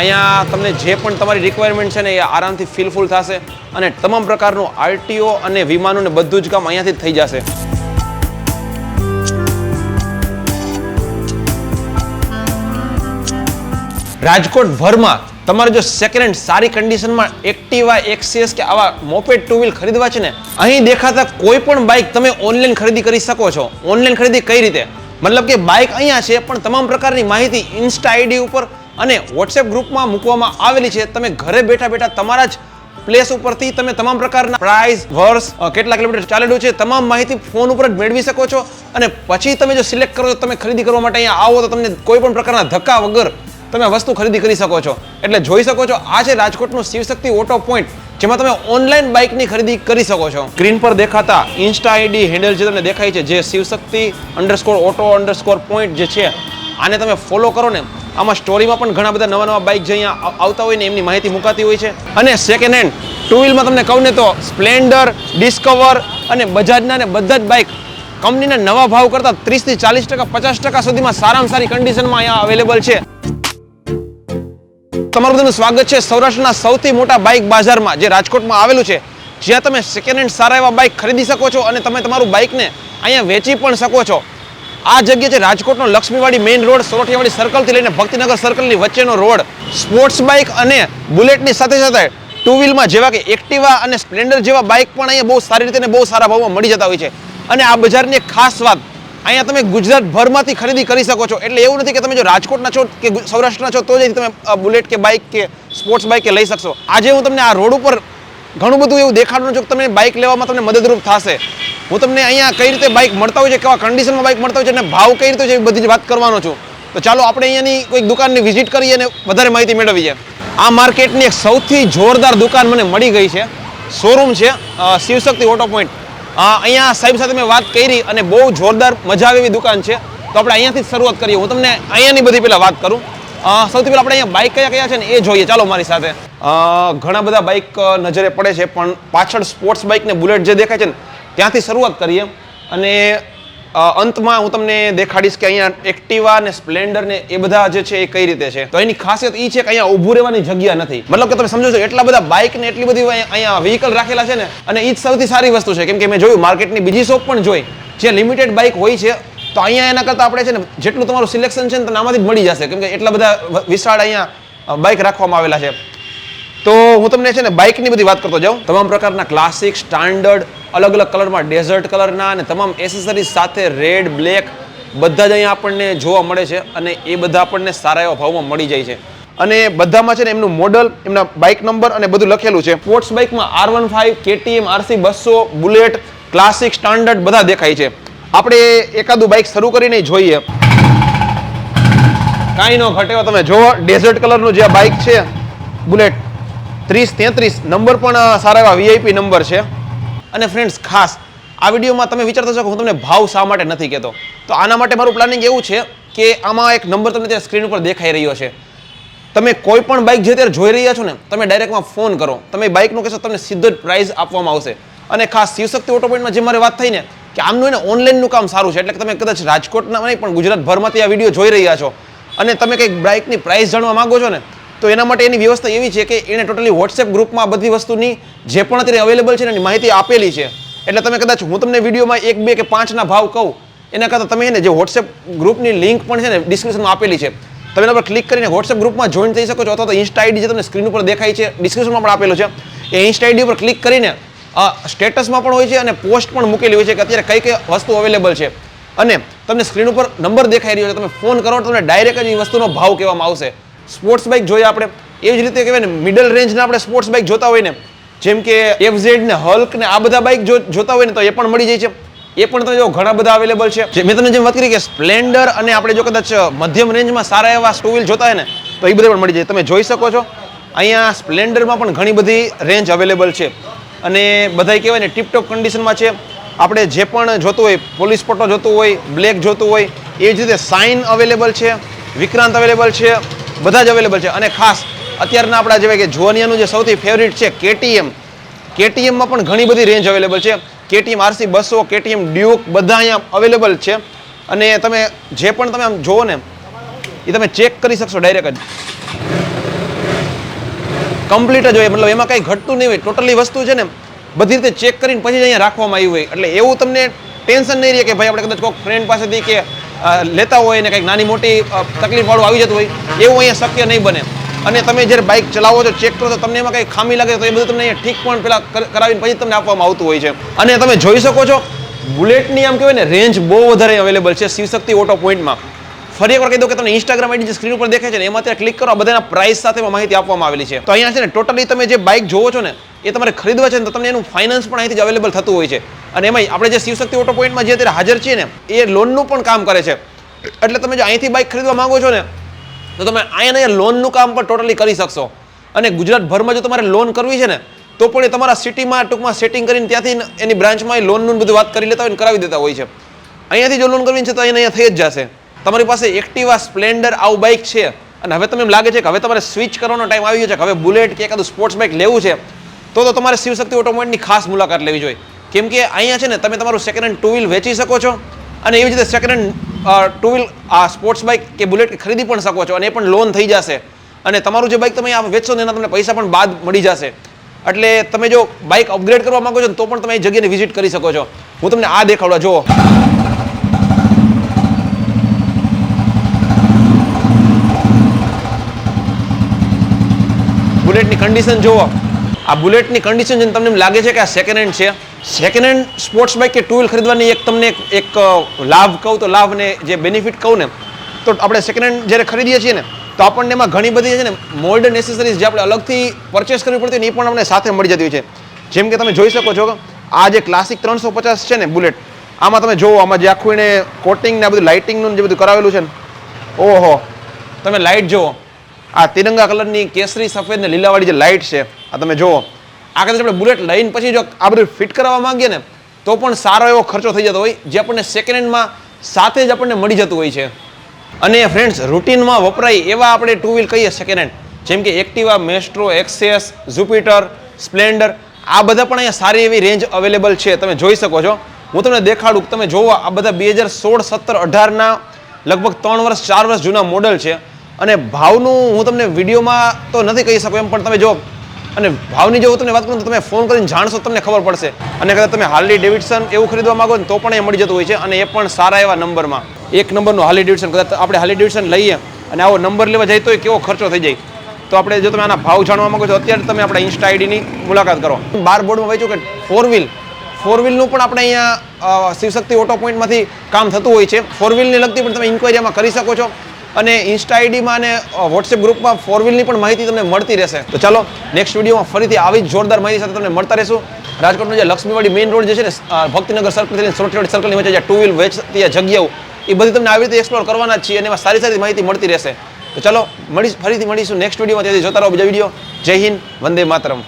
અહીંયા તમને જે પણ તમારી રિક્વાયરમેન્ટ છે ને એ આરામથી ફિલફુલ થશે અને તમામ પ્રકારનું આરટીઓ અને વિમાનોને બધું જ કામ અહીંયાથી થઈ જશે. રાજકોટ ભરમાં તમારે જો સેકન્ડ હેન્ડ સારી કન્ડિશનમાં એક્ટિવા એક્સિયસ કે આવા મોપેડ ટુ વ્હીલ ખરીદવા છે ને, અહીં દેખાતા કોઈ પણ બાઇક તમે ઓનલાઈન ખરીદી કરી શકો છો. ઓનલાઈન ખરીદી કઈ રીતે? મતલબ કે બાઇક અહીંયા છે, પણ તમામ પ્રકારની માહિતી ઇન્સ્ટા આઈડી ઉપર અને વોટ્સએપ ગ્રુપમાં મૂકવામાં આવેલી છે. તમે ઘરે બેઠા બેઠા તમારા જ પ્લેસ ઉપરથી તમે તમામ પ્રકારના પ્રાઇસ વર્ષ કેટલા કિલોમીટર ચાલેલું છે, તમામ માહિતી ફોન ઉપર જ મેળવી શકો છો. અને પછી તમે જો સિલેક્ટ કરો તો તમે ખરીદી કરવા માટે અહીંયા આવો તો તમને કોઈ પણ પ્રકારના ધક્કા વગર તમે વસ્તુ ખરીદી કરી શકો છો. એટલે જોઈ શકો છો, આ છે રાજકોટનું શિવશક્તિ ઓટો પોઈન્ટ જેમાં તમે ઓનલાઈન બાઇકની ખરીદી કરી શકો છો. સ્ક્રીન પર દેખાતા ઇન્સ્ટા આઈડી હેન્ડલ જે તમને દેખાય છે, જે Shivshakti underscore auto underscore point જે છે, આને તમે ફોલો કરો ને આમાં સ્ટોરીમાં પણ ઘણા બધા નવા નવા બાઇક જે અહીંયા આવતા હોય ને એમની માહિતી મુકાતી હોય છે. અને સેકન્ડ હેન્ડ ટુ વ્હીલમાં તમને કહું ને તો સ્પ્લેન્ડર ડિસ્કવર અને બજાજના ને બધા જ બાઇક કંપનીના નવા ભાવ કરતાં ત્રીસથી ચાલીસ ટકા, પચાસ ટકા સુધીમાં સારામાં સારી કન્ડિશનમાં અહીંયા અવેલેબલ છે. તમારું બધાનું સ્વાગત છે સૌરાષ્ટ્રના સૌથી મોટા બાઇક બજારમાં જે રાજકોટમાં આવેલું છે. જ્યાં તમે સેકન્ડ હેન્ડ સારા એવા બાઇક ખરીદી શકો છો અને તમે તમારું બાઇકને અહીંયા વેચી પણ શકો છો. આ જગ્યા છે રાજકોટનો લક્ષ્મીવાડી મેઇન રોડ, સોરઠિયાવાડી સર્કલથી લઈને ભક્તિનગર સર્કલની વચ્ચેનો રોડ. સ્પોર્ટ્સ બાઇક અને બુલેટની સાથે સાથે ટુ વ્હીલમાં જેવા કે એક્ટિવા અને સ્પ્લેન્ડર જેવા બાઇક પણ અહીંયા બહુ સારી રીતે બહુ સારા ભાવમાં મળી જતા હોય છે. અને આ બજારની એક ખાસ વાત, અહીંયા તમે ગુજરાત ભરમાંથી ખરીદી કરી શકો છો. એટલે એવું નથી કે તમે જો રાજકોટના છો કે સૌરાષ્ટ્રના છો, તો જ તમે બુલેટ કે બાઇક કે સ્પોર્ટ્સ બાઇક કે લઈ શકશો. આજે હું તમને આ રોડ ઉપર ઘણું બધું એવું દેખાડવાનું છું કે તમને બાઇક લેવામાં તમને મદદરૂપ થશે. હું તમને અહીંયા કઈ રીતે બાઇક મળતા હોય છે, કેવા કન્ડિશનમાં બાઇક મળતા હોય છે અને ભાવ કઈ રીતે છે એ બધી જ વાત કરવાનો છું. તો ચાલો આપણે અહીંયાની કોઈક દુકાનની વિઝિટ કરીએ અને વધારે માહિતી મેળવીએ. આ માર્કેટની એક સૌથી જોરદાર દુકાન મને મળી ગઈ છે. શોરૂમ છે શિવશક્તિ ઓટો પોઈન્ટ અહીંયા સાહેબ સાથે મેં વાત કરી અને બહુ જોરદાર, મજા આવે એવી દુકાન છે. તો આપણે અહીંયાથી જ શરૂઆત કરીએ. હું તમને અહીંયાની બધી પહેલાં વાત કરું. સૌથી પહેલાં આપણે અહીંયા બાઇક કયા કયા છે ને એ જોઈએ. ચાલો મારી સાથે. ઘણા બધા બાઇક નજરે પડે છે, પણ પાછળ સ્પોર્ટ્સ બાઇક ને બુલેટ જે દેખાય છે ને, ત્યાંથી શરૂઆત કરીએ. અને અંતમાં હું તમને દેખાડીશ કે અહીંયા એક્ટિવા ને સ્પ્લેન્ડર ને એ બધા જે છે એ કઈ રીતે છે. તો એની ખાસિયત એ છે કે અહીંયા ઊભું રહેવાની જગ્યા નથી. મતલબ કે તમે સમજો છો, એટલા બધા બાઇક ને એટલી બધી અહીંયા- વ્હીકલ રાખેલા છે ને, અને એ જ સૌથી સારી વસ્તુ છે. કેમ કે મેં જોયું માર્કેટની બીજી શોપ પણ જોઈ જે લિમિટેડ બાઇક હોય છે તો અહીંયા એના કરતાં આપણે છે ને જેટલું તમારું સિલેક્શન છે ને તમને આમાંથી મળી જશે. કેમ કે એટલા બધા વિશાળ અહીંયા બાઇક રાખવામાં આવેલા છે. તો હું તમને છે ને બાઇકની બધી વાત કરતો જાઉં. તમામ પ્રકારના ક્લાસિક સ્ટાન્ડર્ડ અલગ અલગ કલરમાં ડેઝર્ટ કલરના અને તમામ એસેસરીઝ સાથે રેડ બ્લેક બધા જ અહીંયા આપણને જોવા મળે છે અને એ બધા આપણને સારા એવા ભાવમાં મળી જાય છે. અને બધામાં છે ને એમનું મોડલ એમના બાઇક નંબર અને બધું લખેલું છે. Sports બાઇકમાં R one five KTM RC બસો બુલેટ ક્લાસિક સ્ટાન્ડર્ડ બધા દેખાય છે. આપણે એકાદું બાઇક શરૂ કરીને જોઈએ. કાંઈ ન ઘટે તમે. જુઓ ડેઝર્ટ કલરનું જે બાઇક છે બુલેટ ત્રીસ તેત્રીસ નંબર પણ સારા એવા વીઆઈપી નંબર છે. અને ફ્રેન્ડ્સ ખાસ, આ વિડીયોમાં તમે વિચારતા છો કે હું તમને ભાવ શા માટે નથી કહેતો? તો આના માટે મારું પ્લાનિંગ એવું છે કે આમાં એક નંબર તમને ત્યાં સ્ક્રીન ઉપર દેખાઈ રહ્યો છે. તમે કોઈ પણ બાઇક જે અત્યારે જોઈ રહ્યા છો ને, તમે ડાયરેક્ટમાં ફોન કરો. તમે બાઇકનું કહેશો તમને સીધો જ પ્રાઇઝ આપવામાં આવશે. અને ખાસ શિવશક્તિ ઓટો પોઈન્ટમાં જે મારે વાત થઈ ને કે આમનું એને ઓનલાઈનનું કામ સારું છે. એટલે કે તમે કદાચ રાજકોટના નહીં, પણ ગુજરાતભરમાંથી આ વીડિયો જોઈ રહ્યા છો. અને તમે કંઈક બાઇકની પ્રાઇસ જાણવા માગો છો ને, તો એના માટે એની વ્યવસ્થા એવી છે કે એને ટોટલી વોટ્સએપ ગ્રુપમાં બધી વસ્તુની જે પણ અત્યારે અવેલેબલ છે એની માહિતી આપેલી છે. એટલે તમે કદાચ, હું તમને વિડીયોમાં એક, બે કે પાંચના ભાવ કહું, એના કરતાં તમે એને જે વોટ્સએપ ગ્રુપની લિંક પણ છે ને ડિસ્ક્રિપ્શનમાં આપેલી છે, તમે એના પર ક્લિક કરીને વોટ્સએપ ગ્રુપમાં જોઈન થઈ શકો છો, અથવા તો ઇન્સ્ટા આઈડી જે તમને સ્ક્રીન ઉપર દેખાય છે ડિસ્ક્રિપ્શનમાં પણ આપેલો છે. એ ઇન્સ્ટા આઈડી ઉપર ક્લિક કરીને સ્ટેટસમાં પણ હોય છે અને પોસ્ટ પણ મૂકેલી હોય છે કે અત્યારે કઈ કઈ વસ્તુ અવેલેબલ છે. અને તમને સ્ક્રીન ઉપર નંબર દેખાઈ રહ્યો છે, તમે ફોન કરો તમને ડાયરેક્ટ જ એ વસ્તુનો ભાવ કહેવામાં આવશે. સ્પોર્ટ્સ બાઇક જોઈએ આપણે. એવી જ રીતે કહેવાય ને મિડલ રેન્જના આપણે સ્પોર્ટ્સ બાઇક જોતા હોય ને, જેમ કે એફઝેડ ને હલ્ક ને, આ બધા બાઇક જો, જોતા હોય ને, તો એ પણ મળી જાય છે. એ પણ તમે જો ઘણા બધા અવેલેબલ છે. મેં તમને જેમ વાત કરી કે સ્પ્લેન્ડર અને આપણે જો કદાચ મધ્યમ રેન્જમાં સારા એવા ટુ વ્હીલ જોતા હોય ને, તો એ બધા પણ મળી જાય. તમે જોઈ શકો છો, અહીંયા સ્પ્લેન્ડરમાં પણ ઘણી બધી રેન્જ અવેલેબલ છે. અને બધાય કહેવાય ને ટીપટોપ કન્ડિશનમાં છે. આપણે જે પણ જોતું હોય પોલીસ પટ્ટો જોતું હોય બ્લેક જોતું હોય, એ જ રીતે સાઇન અવેલેબલ છે, વિક્રાંત અવેલેબલ છે, બધા જ અવેલેબલ છે. અને ખાસ અત્યારના આપણા જેવા કે જોનિયાનું જે સૌથી ફેવરિટ છે કેટીએમ. કેટીએમમાં પણ ઘણી બધી રેન્જ અવેલેબલ છે. કેટીએમ આરસી બસો, કેટીએમ ડ્યુક બધા અહીંયા અવેલેબલ છે. અને તમે જે પણ તમે આમ જુઓ ને, એ તમે ચેક કરી શકશો ડાયરેક્ટ જ. કમ્પ્લીટ જ હોય, મતલબ એમાં કંઈ ઘટતું નહીં હોય. ટોટલી વસ્તુ છે ને, બધી રીતે ચેક કરીને પછી જ અહીંયા રાખવામાં આવી હોય. એટલે એવું તમને ટેન્શન નહીં રહે કે ભાઈ આપણે કદાચ કોઈક ફ્રેન્ડ પાસેથી કે લેતા હોય ને કંઈક નાની મોટી તકલીફવાળું આવી જતું હોય, એવું અહીંયા શક્ય નહીં બને. અને તમે જ્યારે બાઇક ચલાવો છો ચેક કરો, તો તમને એમાં કંઈ ખામી લાગે તો એ બધું તમને અહીંયા ઠીક પણ પેલા કર- કરાવીને પછી તમને આપવામાં આવતું હોય છે. અને તમે જોઈ શકો છો, બુલેટની આમ કહેવાય ને રેન્જ બહુ વધારે અવેલેબલ છે, શિવશક્તિ ઓટો પોઈન્ટમાં ફરી એકવાર કહી દઉં કે તમને ઇન્સ્ટાગ્રામ આઈડી જે સ્ક્રીન ઉપર દેખાય છે ને એમાં ક્લિક કરો, આ બધાના પ્રાઇસ સાથે માહિતી આપવામાં આવેલી છે. તો અહીંયા છે ને ટોટલી તમે જે બાઇક જોવો છો ને, એ તમારે ખરીદવા છે ને, તો તમને એનું ફાઇનાન્સ પણ અહીંથી જ અવેલેબલ થતું હોય છે. અને એમાં આપણે જે શિવશક્તિ ઓટો પોઈન્ટમાં જે અત્યારે હાજર છીએ ને, એ લોનનું પણ કામ કરે છે. એટલે તમે જો અહીંથી બાઇક ખરીદવા માંગો છો ને, તો તમે અહીંયા અહીંયા લોનનું કામ પણ ટોટલી કરી શકશો. અને ગુજરાતભરમાં જો તમારે લોન કરવી છે ને, તો પણ એ તમારા સિટીમાં ટૂંકમાં સેટિંગ કરીને ત્યાંથી એની બ્રાન્ચમાં એ લોનનું બધું વાત કરી લેતા હોય ને કરાવી દેતા હોય છે. અહીંયાથી જો લોન કરવી છે તો અહીંયા થઈ જ જશે. તમારી પાસે એક્ટિવા, સ્પ્લેન્ડર આવું બાઇક છે. અને હવે તમને એમ લાગે છે કે હવે તમારે સ્વિચ કરવાનો ટાઈમ આવી ગયો છે, કે હવે બુલેટ કે એકાદું સ્પોર્ટ્સ બાઇક લેવું છે, તો તો તમારે શિવશક્તિ ઓટોમોબાઈલની ખાસ મુલાકાત લેવી જોઈએ. કેમ કે અહીંયા છે ને, તમે તમારું સેકન્ડ હેન્ડ ટુ વ્હીલ વેચી શકો છો, અને એવી રીતે સેકન્ડ હેન્ડ ટુ વ્હીલ આ સ્પોર્ટ્સ બાઇક કે બુલેટ ખરીદી પણ શકો છો, અને એ પણ લોન થઈ જશે. અને તમારું જે બાઇક તમે આ વેચશો ને એના તમને પૈસા પણ બાદ મળી જશે. એટલે તમે જો બાઇક અપગ્રેડ કરવા માંગો છો તો પણ તમે એ જગ્યાને વિઝિટ કરી શકો છો. હું તમને આ દેખાડવા, જુઓ. બુલેટની કન્ડિશન જુઓ. આ બુલેટની કન્ડિશન જેને તમને લાગે છે કે આ સેકન્ડ હેન્ડ છે. સેકન્ડ હેન્ડ સ્પોર્ટ્સ બાઇક કે ટુ વ્હીલ ખરીદવાની એક તમને એક- લાભ કહું તો લાભ ને જે બેનિફિટ કહું ને, તો આપણે સેકન્ડ હેન્ડ જ્યારે ખરીદીએ છીએ ને, તો આપણને એમાં ઘણી બધી છે ને મોલ્ડ એસેસરીઝ જે આપણે અલગથી પરચેસ કરવી પડતી એ પણ આપણે સાથે મળી જતી હોય છે. જેમ કે તમે જોઈ શકો છો આ જે ક્લાસિક ત્રણસો પચાસ છે ને બુલેટ, આમાં તમે જુઓ, આમાં જે આખું એને કોટિંગ ને આ બધું લાઇટિંગનું જે બધું કરાવેલું છે ને, ઓહો, તમે લાઇટ જુઓ. આ તિરંગા કલરની કેસરી સફેદ ને લીલાવાળી જે લાઇટ છે, આ તમે જુઓ. આ કદાચ આપણે બુલેટ લઈને પછી જો આ બધું ફિટ કરાવવા માંગીએ ને, તો પણ સારો એવો ખર્ચો થઈ જતો હોય, જે આપણને સેકન્ડ હેન્ડમાં સાથે જ આપણને મળી જતું હોય છે. અને ફ્રેન્ડ્સ રૂટીનમાં વપરાય એવા આપણે ટુ વ્હીલ કહીએ સેકન્ડ હેન્ડ જેમ કે Activa Maestro Access Jupiter Splendor આ બધા પણ અહીંયા સારી એવી રેન્જ અવેલેબલ છે. તમે જોઈ શકો છો. હું તમને દેખાડું તમે જોવો, આ બધા બે હજાર સોળ, સત્તર, અઢારના લગભગ ત્રણ વર્ષ, ચાર વર્ષ જૂના મોડલ છે. અને ભાવનું હું તમને વિડીયોમાં તો નથી કહી શકું એમ, પણ તમે જો, અને ભાવની જો હું તમને વાત કરું તો તમે ફોન કરીને જાણશો તમને ખબર પડશે. અને કદાચ તમે હાર્લી ડેવિડસન એવું ખરીદવા માંગો ને તો પણ એ મળી જતું હોય છે, અને એ પણ સારા એવા નંબરમાં. એક નંબરનું હાર્લી ડેવિડસન, કદાચ આપણે હાર્લી ડેવિડસન લઈએ અને આવો નંબર લેવા જઈએ તો કેવો ખર્ચો થઈ જાય. તો આપણે જો તમે આના ભાવ જાણવા માંગો છો, અત્યારે તમે આપણા ઇન્સ્ટા આઈડીની મુલાકાત કરો. બાર બોર્ડમાં વાંચ્યું કે ફોર વ્હીલ ફોર વ્હીલનું પણ આપણે અહીંયા શિવશક્તિ ઓટો પોઈન્ટમાંથી કામ થતું હોય છે. ફોર વ્હીલને લગતી પણ તમે ઇન્ક્વાયરીમાં કરી શકો છો. અને ઇન્સ્ટા આઈડીમાં અને વોટ્સએપ ગ્રુપમાં ફોર વ્હીલની પણ માહિતી તમને મળતી રહેશે. તો ચાલો નેક્સ્ટ વિડીયોમાં ફરીથી આવી જ જોરદાર માહિતી સાથે તમને મળતા રહેશું. રાજકોટનો જે લક્ષ્મીવાડી મેઇન રોડ જે છે ને ભક્તિનગર સર્કલથી થી સોરઠી સર્કલની વચ્ચે જે ટુ વ્હીલ વેચતી જગ્યાઓ, એ બધી તમને આવી રીતે એક્સપ્લોર કરવાના છીએ અને એમાં સારી સારી માહિતી મળતી રહેશે. તો ચાલો, મળી, ફરીથી મળીશું નેક્સ્ટ વિડીયોમાં ત્યાંથી જોતા રહો બીજા વીડિયો જય હિન્દ, વંદે માતરમ.